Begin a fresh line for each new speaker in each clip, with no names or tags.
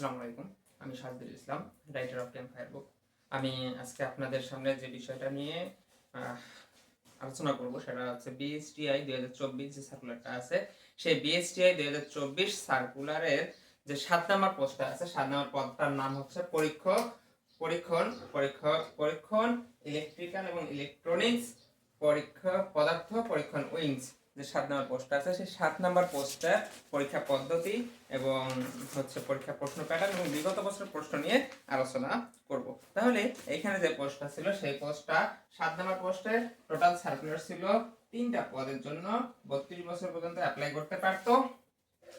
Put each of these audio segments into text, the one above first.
আসসালামু আলাইকুম আমি Sajdul Islam writer of ten fire book আমি আজকে আপনাদের সামনে যে বিষয়টা নিয়ে আলোচনা করব সেটা হচ্ছে বিএসটিআই দুই হাজার চব্বিশ যে সার্কুলারটা আছে, সেই বিএসটিআই দুই হাজার চব্বিশ সার্কুলারের যে সাত নম্বর পোস্টটা আছে, সাত নম্বর পদটার নাম হচ্ছে পরীক্ষক, পরীক্ষণ পরীক্ষক, পরীক্ষণ ইলেকট্রিক্যাল এবং ইলেকট্রনিক্স পরীক্ষা পদার্থ, পরীক্ষণ উইংস যে সাত নম্বর পোস্টটা আছে, সেই সাত নম্বর পোস্টটা পরীক্ষা পদ্ধতি এবং হচ্ছে পরীক্ষা প্রশ্ন প্যাটার্ন এবং বিগত বছরের প্রশ্ন নিয়ে আলোচনা করব। তাহলে এখানে যে পোস্টটা ছিল, সেই পোস্টটা সাত নম্বর পোস্টে টোটাল সার্কুলার ছিল তিনটা পদের জন্য। বত্রিশ বছর পর্যন্ত অ্যাপ্লাই করতে পারতো।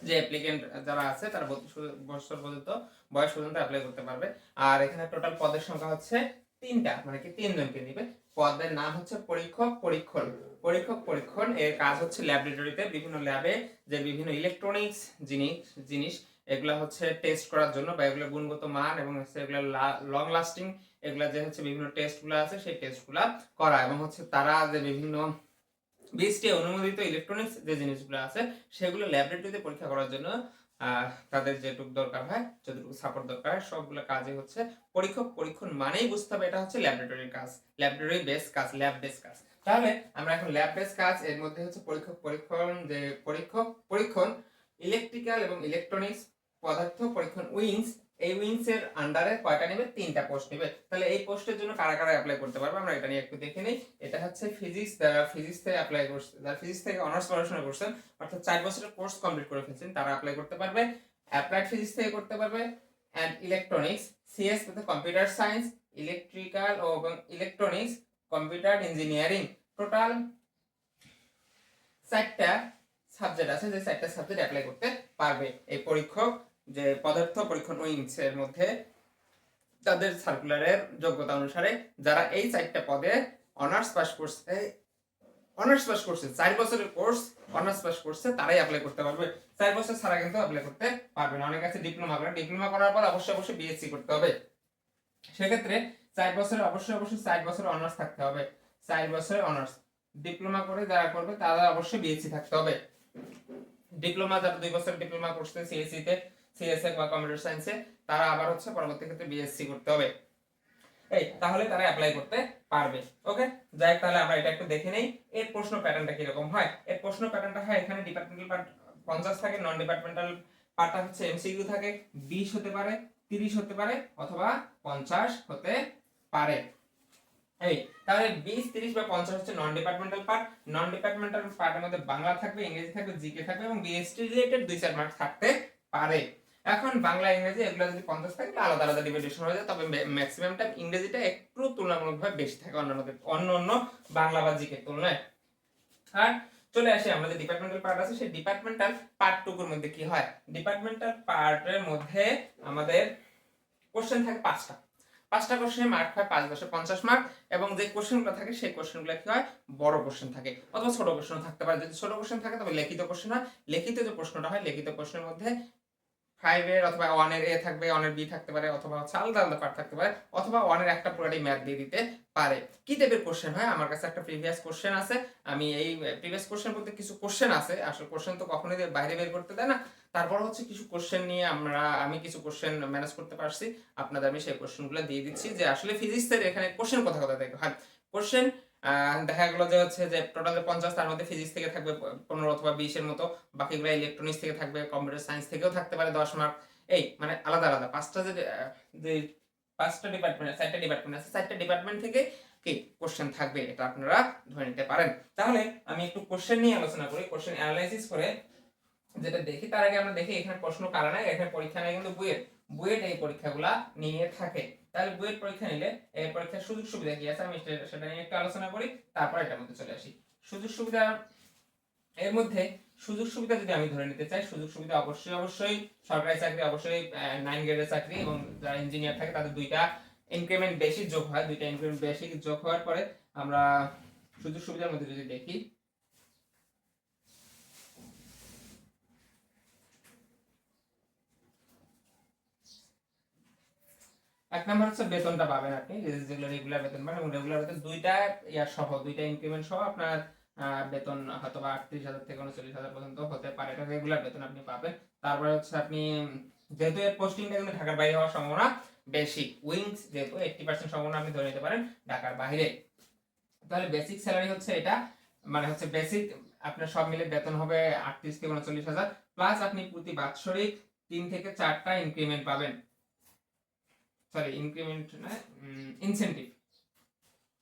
যে অ্যাপ্লিকেন্ট যারা আছে, তারা বত্রিশ বছর পর্যন্ত, বয়স পর্যন্ত অ্যাপ্লাই করতে পারবে। আর এখানে টোটাল পদের সংখ্যা হচ্ছে তিনটা মানে কি তিনজনকে নিবে। পদের নাম হচ্ছে পরীক্ষক পরীক্ষণ। পরীক্ষক পরীক্ষণ এর কাজ হচ্ছে ল্যাবরেটরিতে বিভিন্ন ল্যাবে যে বিভিন্ন ইলেকট্রনিক্স জিনিস জিনিস, এগুলা হচ্ছে টেস্ট করার জন্য বা এগুলো গুণগত মান এবং হচ্ছে এগুলো লং লাস্টিং এগুলা যে হচ্ছে বিভিন্ন টেস্টগুলো আছে সেই টেস্টগুলা করা এবং হচ্ছে তারা যে বিভিন্ন বিএসটি অনুমোদিত ইলেকট্রনিক্স যে জিনিসগুলো আছে সেগুলো ল্যাবরেটরিতে পরীক্ষা করার জন্য তাদের যেটুকু দরকার হয়, যতটুকু সাপোর্ট দরকার হয়, সবগুলো কাজে হচ্ছে পরীক্ষক, পরীক্ষণ মানেই বুঝতে হবে, এটা হচ্ছে ল্যাবরেটরির কাজ ল্যাবরেটরি বেস কাজ ল্যাব বেস কাজ। তাহলে আমরা এখন ল্যাব বেস কাজ, এর মধ্যে হচ্ছে পরীক্ষক, পরীক্ষণ, যে পরীক্ষক, পরীক্ষণ ইলেকট্রিক্যাল এবং ইলেকট্রনিক্স পদার্থ পরীক্ষণ উইংস এই উইংস এর আন্ডারে কয়টা নেবে? তিনটা পোস্ট নেবে। তাহলে এই পোস্টের জন্য কারা কারা অ্যাপ্লাই করতে পারবে? আমরা এটা নিয়ে একটু দেখে নেই। এটা হচ্ছে ফিজিক্স যারা ফিজিক্স থেকে অ্যাপ্লাই করছে, যারা ফিজিক্স থেকে অনার্স পড়াশোনা করছেন, অর্থাৎ চার বছরের কোর্স কমপ্লিট করে ফেলছেন, তারা অ্যাপ্লাই করতে পারবে। অ্যাপ্লাইড ফিজিক্স থেকে করতে পারবে। অ্যান্ড ইলেকট্রনিক্স সিএস তথা কম্পিউটার সায়েন্স ইলেকট্রিক্যাল ও ইলেকট্রনিক্স কম্পিউটার ইঞ্জিনিয়ারিং টোটাল চারটা সাবজেক্ট আছে, যে চারটা সাবজেক্ট অ্যাপ্লাই করতে পারবে। এই পরীক্ষক যে পদার্থ পরীক্ষণ উইংস এর মধ্যে তাদের সার্কুলারের যোগ্যতা অনুসারে যারা এই চারটা পদে অনার্স পাস করছে অনার্স পাস করছে, চার বছরের কোর্স অনার্স পাস করছে, তারাই অ্যাপ্লাই করতে পারবে। চার বছর ছাড়া কিন্তু অ্যাপ্লাই করতে পারবে না। অনেক আছে ডিপ্লোমা করে। ডিপ্লোমা করার পর অবশ্যই অবশ্যই বিএসসি করতে হবে। সেক্ষেত্রে চার বছরে অবশ্যই অবশ্যই চার বছর অনার্স থাকতে হবে। চার বছরের অনার্স ডিপ্লোমা করে যারা করবে, তারা অবশ্যই বিএসসি থাকতে হবে। ডিপ্লোমা যারা দুই বছর ডিপ্লোমা করছে সিএসসি তে সিএসএ বা কম্পিউটার সায়েন্সে, তারা আবার হচ্ছে পরবর্তী ক্ষেত্রে বিএসসি করতে হবে। এই, তাহলে তারা অ্যাপ্লাই করতে পারবে ওকে যাই তাহলে আমরা এটা একটু দেখে নেই। এর প্রশ্ন প্যাটার্নটা কীরকম হয়? এর প্রশ্ন প্যাটার্নটা হয়, এখানে ডিপার্টমেন্টাল পার্ট পঞ্চাশ থাকে নন ডিপার্টমেন্টাল পার্টটা হচ্ছে এমসিকিউ থাকে, বিশ হতে পারে, তিরিশ হতে পারে, অথবা পঞ্চাশ হতে পারে। এই, তাহলে বিশ, তিরিশ বা পঞ্চাশ হচ্ছে non departmental part non departmental পার্টের মধ্যে বাংলা থাকবে, ইংরেজি থাকবে, জিকে থাকবে এবং বিএসটি রিলেটেড দুই চার মার্কস থাকতে পারে। এখন বাংলা, ইংরেজি এগুলো যদি পঞ্চাশ থাকে আলাদা আলাদা ডিভিডেশন হয়ে যায়। তবে ম্যাক্সিমাম টাইম ইংরেজিটা একটু তুলনামূলকভাবে বেশি থাকে অন্যান্য অন্য অন্য বাংলা বা জিকে তুলনায়। আর চলে আসি, আমাদের ডিপার্টমেন্টাল পার্ট আছে। সেই ডিপার্টমেন্টাল পার্ট টুকুর মধ্যে কি হয়? ডিপার্টমেন্টাল পার্টের মধ্যে আমাদের কোশ্চেন থাকে পাঁচটা। পাঁচটা কোশ্চেনে মার্ক হয় পাঁচ দশে পঞ্চাশ মার্ক এবং যে কোশ্চেনগুলো থাকে, সেই কোশ্চেনগুলো কি হয়? বড় কোশ্চেন থাকে অথবা ছোট কোশ্চেন থাকতে পারে। যদি ছোট কোশ্চেন থাকে, তবে লিখিত কোশ্চেন হয়। লিখিত যে প্রশ্নটা হয়, লিখিত প্রশ্নের মধ্যে ফাইভের অথবা ওয়ানের এ থাকবে বি থাকতে পারে, অথবা হচ্ছে আলাদা আলাদা পার্ট থাকতে পারে, অথবা একটা পুরাটাই ম্যাথ দিয়ে দিতে পারে। কি কোশ্চেন হয়? আমার কাছে একটা প্রিভিয়াস কোশ্চেন আছে। আমি এই প্রিভিয়াস কোশ্চেন বলতে কিছু কোশ্চেন আছে। আসলে কোশ্চেন তো কখনোই বাইরে বের করতে দেয় না। তারপর হচ্ছে কিছু কোশ্চেন নিয়ে আমরা, আমি কিছু কোশ্চেন ম্যানেজ করতে পারছি। আপনাদের আমি সেই কোশ্চেনগুলো দিয়ে দিচ্ছি যে আসলে ফিজিক্সের এখানে কোশ্চেন কথা কথা থেকে? হয় কোশ্চেন দেখা গেলো যে হচ্ছে যে টোটাল পঞ্চাশ, তার মধ্যে ফিজিক্স থেকে থাকবে পনেরো অথবা বিশের মতো, বাকিগুলো ইলেকট্রনিক্স থেকে থাকবে কম্পিউটার সায়েন্স থেকেও থাকতে পারে দশ মার্ক এই মানে আলাদা আলাদা। পাঁচটা যে পাঁচটা ডিপার্টমেন্ট চারটা ডিপার্টমেন্ট আছে, চারটা ডিপার্টমেন্ট থেকে কি কোশ্চেন থাকবে, এটা আপনারা ধরে নিতে পারেন। তাহলে আমি একটু কোশ্চেন নিয়ে আলোচনা করি কোশ্চেন অ্যানালাইসিস করে। যেটা দেখি, তার আগে আমরা দেখি এখানে প্রশ্ন কারা নাই এখানে পরীক্ষা নেই কিন্তু বুয়েট। বুয়েট এই পরীক্ষাগুলা নিয়ে থাকে। তাহলে বুয়েট পরীক্ষা নিলে এই পরীক্ষার সুযোগ সুবিধা কি আছে? আমি সেটা নিয়ে একটু আলোচনা করি, তারপর এটার মধ্যে চলে আসি। সুযোগ সুবিধা, এর মধ্যে সুযোগ সুবিধা যদি আমি ধরে নিতে চাই, সুযোগ সুবিধা অবশ্যই অবশ্যই সরকারি চাকরি, অবশ্যই নাইন গ্রেডের চাকরি এবং যারা ইঞ্জিনিয়ার থাকে, তাদের দুইটা ইনক্রিমেন্ট বেশি যোগ হয়। দুইটা ইনক্রিমেন্ট বেশি যোগ হওয়ার পরে আমরা সুযোগ সুবিধার মধ্যে যদি দেখি এক নম্বর হচ্ছে বেতনটা পাবেন আপনি যেগুলো রেগুলার বেতন পান এবং রেগুলার বেতন দুইটা ইয়ার সহ, দুইটা ইনক্রিমেন্ট সহ আপনার বেতন হয়তো বা আটত্রিশ হাজার থেকে উনচল্লিশ হাজার পর্যন্ত হতে পারে। এটা রেগুলার বেতন আপনি পাবেন। তারপরে হচ্ছে আপনি যেহেতু এর পোস্টিংটা কিন্তু ঢাকার বাইরে হওয়ার সম্ভাবনা বেশি উইংস যেহেতু এইটটি পার্সেন্ট সম্ভাবনা আপনি ধরে নিতে পারেন ঢাকার বাইরে। তাহলে বেসিক স্যালারি হচ্ছে এটা মানে হচ্ছে বেসিক আপনার সব মিলে বেতন হবে আটত্রিশ থেকে উনচল্লিশ হাজার প্লাস আপনি প্রতি বাৎসরিক তিন থেকে চারটা ইনক্রিমেন্ট পাবেন। সরি ইনক্রিমেন্ট না ইনসেন্টিভ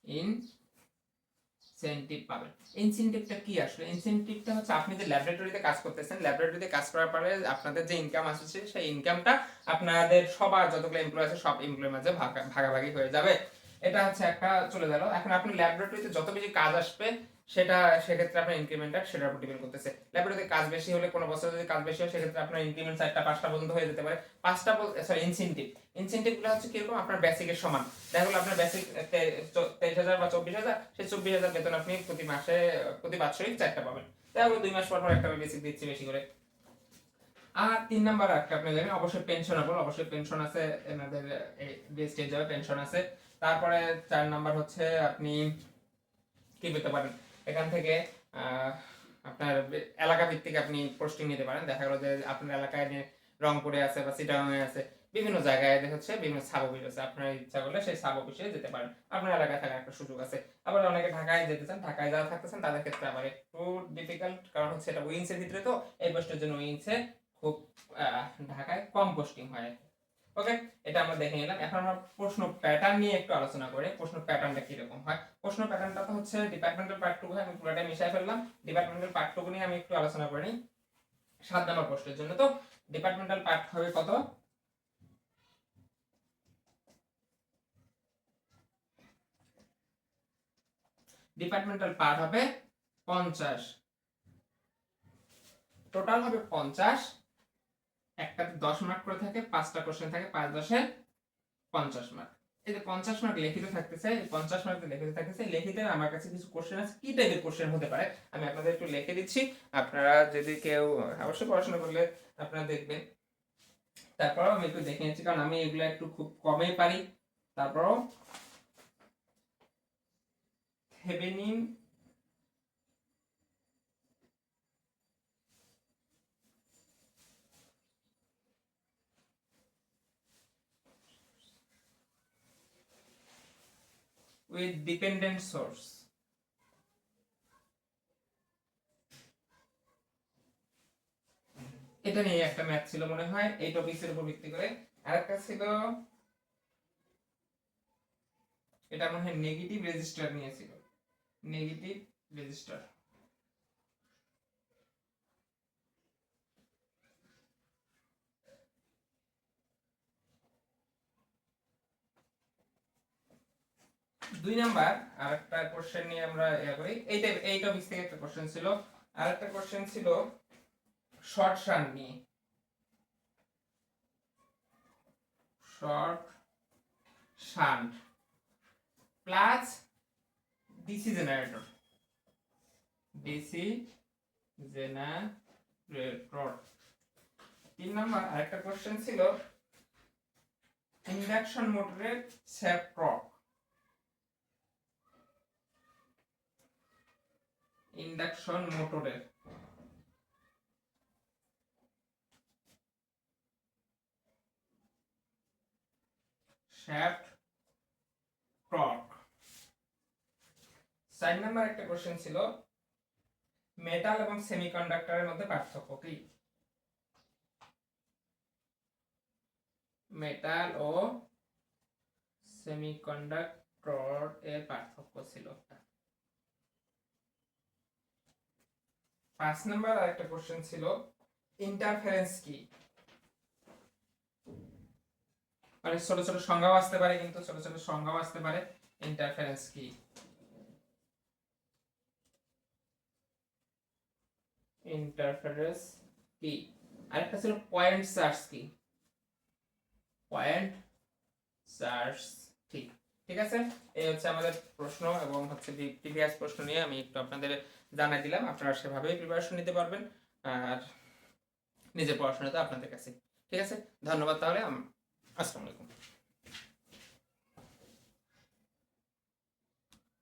ইনসেন্টিভ পাবেন ইনসেন্টিভটা কি আসলে? ইনসেন্টিভটা হচ্ছে আপনি যে ল্যাবরেটরিতে কাজ করতেছেন। ল্যাবরেটরিতে কাজ করার পরে আপনাদের যে ইনকাম আসছে, সেই ইনকামটা আপনাদের সবার যতগুলো এমপ্লয় আছে, সব এমপ্লয়ের মাঝে ভাগা- ভাগাভাগি হয়ে যাবে। এটা হচ্ছে একটা চলে গেল। এখন আপনি ল্যাবরেটরিতে যত বেশি কাজ আসবে সেটা, সেক্ষেত্রে আপনার ইনক্রিমেন্টটা সেটার উপর ডিপেন্ড করতেছে। ল্যাবরেটরিতে কাজ বেশি হলে কোনো বছর যদি কাজ বেশি হয়, সেক্ষেত্রে আপনার ইনক্রিমেন্ট চারটা, পাঁচটা পর্যন্ত হয়ে যেতে পারে। পাঁচটা সরি ইনসেন্টিভ ইনসেন্টিভগুলো হচ্ছে কীরকম? আপনার বেসিকের সমান। দেখা গেলো আপনার বেসিক তেইশ হাজার বা চব্বিশ হাজার, সেই চব্বিশ হাজার বেতন আপনি প্রতি মাসে, প্রতি বাৎসরিক চারটা পাবেন। দেখা গেলো দুই মাস পর পর একটা বেসিক দিচ্ছি বেশি করে। আর তিন নাম্বার একটা আপনি জানেন, অবশ্যই পেনশনেবল অবশ্যই পেনশন আছে, এনাদের স্টেজ যাবে পেনশন আছে। তারপরে চার নাম্বার হচ্ছে আপনি কি পেতে পারেন? এখান থেকে আপনার এলাকা ভিত্তিক আপনি পোস্টিং নিতে পারেন। দেখা গেলো যে আপনার এলাকায় রংপুরে আছে বা চিটাগাংয়ে আছে, বিভিন্ন জায়গায় হচ্ছে বিভিন্ন সাব অফিস আছে। আপনার ইচ্ছা করলে সেই সাব অফিসে যেতে পারেন। আপনার এলাকায় থাকার একটা সুযোগ আছে। আবার অনেকে ঢাকায় যেতে চান, ঢাকায় যারা থাকতেছেন তাদের ক্ষেত্রে আবার একটু ডিফিকাল্ট কারণ হচ্ছে এটা উইংসের ভিতরে তো, এই পোস্টের জন্য উইংসে খুব ঢাকায় কম পোস্টিং হয়। ওকে এটা আমরা দেখে নিলাম। এখন আমরা প্রশ্ন প্যাটার্ন নিয়ে একটু আলোচনা করি। প্রশ্ন প্যাটার্নটা কীরকম হয়? প্রশ্ন প্যাটার্নটা তো হচ্ছে ডিপার্টমেন্টাল পার্ট টুকু। আমি পুরোটাই মিশাই ফেললাম। ডিপার্টমেন্টাল পার্ট টুকু নিয়ে আমি একটু আলোচনা করে। সাত নম্বর প্রশ্নের জন্য। তো ডিপার্টমেন্টাল পার্ট হবে কত? ডিপার্টমেন্টাল পার্ট হবে পঞ্চাশ। টোটাল হবে পঞ্চাশ। একটাতে দশ মার্ক করে থাকে, পাঁচটা কোশ্চেন থাকে, পাঁচ দশে পঞ্চাশ মার্ক এই যে পঞ্চাশ মার্ক লিখিত থাকতেছে পঞ্চাশ মার্ক লিখিত থাকতেছে লিখিত আমার কাছে কিছু কোশ্চেন আছে, কি টাইপের কোশ্চেন হতে পারে? আমি আপনাদের একটু লিখে দিচ্ছি। আপনারা যদি কেউ অবশ্যই পড়াশোনা করলে আপনারা দেখবেন। তারপরেও আমি একটু দেখে নিচ্ছি, কারণ আমি এগুলো একটু খুব কমই পারি। তারপরও থেভেনিন with dependent source. এটা নিয়ে একটা ম্যাথ ছিল মনে হয়, এই টপিকসের উপর ভিত্তি করে। আরেকটা ছিল, এটা মনে হয় নেগেটিভ রেজিস্টার নিয়েছিল। নেগেটিভ রেজিস্টার দুই নাম্বার আর একটা কোশ্চেন নিয়ে আমরা ইয়া করি। এইটা এই টপিক থেকে একটা কোশ্চেন ছিল। আর একটা কোশ্চেন ছিল শর্ট শান্ট নিয়ে। Short shunt plus DC generator DC generator তিন নাম্বার, আরেকটা কোশ্চেন ছিল ইন্ডাকশন মোটরের স্যাপ টর্ক ইন্ডাকশন মোটরের। Shaft torque. চার নাম্বার একটা কোশ্চেন ছিল মেটাল এবং সেমিকন্ডাক্টরের মধ্যে পার্থক্য কি? মেটাল ও সেমিকন্ডাক্টর এর পার্থক্য ছিল। পাঁচ নাম্বার আরেকটা কোশ্চেন ছিল ইন্টারফারেন্স কি? মানে ছোট ছোট সংজ্ঞাও আসতে পারে, কিন্তু ছোট ছোট সংজ্ঞাও আসতে পারে ইন্টারফারেন্স কি? ইন্টারফারেন্স কি? আরেকটা ছিল পয়েন্ট সার্চ কি? পয়েন্ট সার্চ ঠিক ঠিক আছে? এই হচ্ছে আমাদের প্রশ্ন এবং হচ্ছে প্রশ্ন নিয়ে আমি একটু আপনাদের জানাই দিলাম। আপনারা সেভাবেই প্রিপারেশন নিতে পারবেন আর নিজের পড়াশোনাটা আপনাদের কাছে। ঠিক আছে? ধন্যবাদ তাহলে। আসসালামু আলাইকুম।